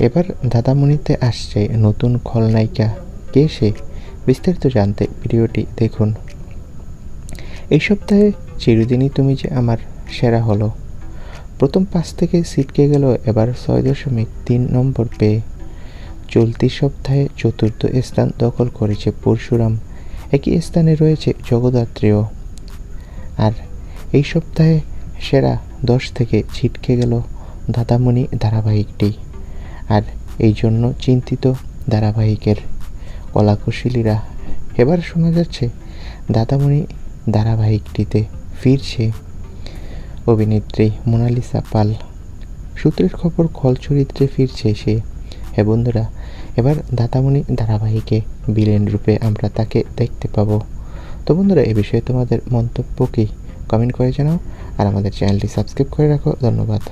এবার দাদামণিতে আসছে নতুন খলনায়িকা। কে সে? বিস্তারিত জানতে ভিডিওটি দেখুন। এই সপ্তাহে চিরদিনই তুমি যে আমার সেরা হলো। প্রথম পাঁচ থেকে ছিটকে গেল এবার ছয় দশমিক তিন নম্বর পেয়ে। চলতি সপ্তাহে চতুর্থ স্থান দখল করেছে পরশুরাম। একই স্থানে রয়েছে জগদ্ধাত্রীও। আর এই সপ্তাহে সেরা দশ থেকে ছিটকে গেল দাদামণি ধারাবাহিকটি। আর এই জন্য চিন্তিত ধারাবাহিকের কলাকুশলীরা। এবার শোনা যাচ্ছে, দাদামণি ধারাবাহিকটিতে ফিরছে অভিনেত্রী মোনালিসা পাল। সূত্রের খবর, খল চরিত্রে ফিরছে সে। হ্যাঁ বন্ধুরা, এবার দাতামণি ধারাবাহিকে বিলেন রূপে আমরা তাকে দেখতে পাবো। তো বন্ধুরা, এ বিষয়ে তোমাদের মন্তব্য কি? কমেন্ট করে জানাও আর আমাদের চ্যানেলটি সাবস্ক্রাইব করে রাখো। ধন্যবাদ।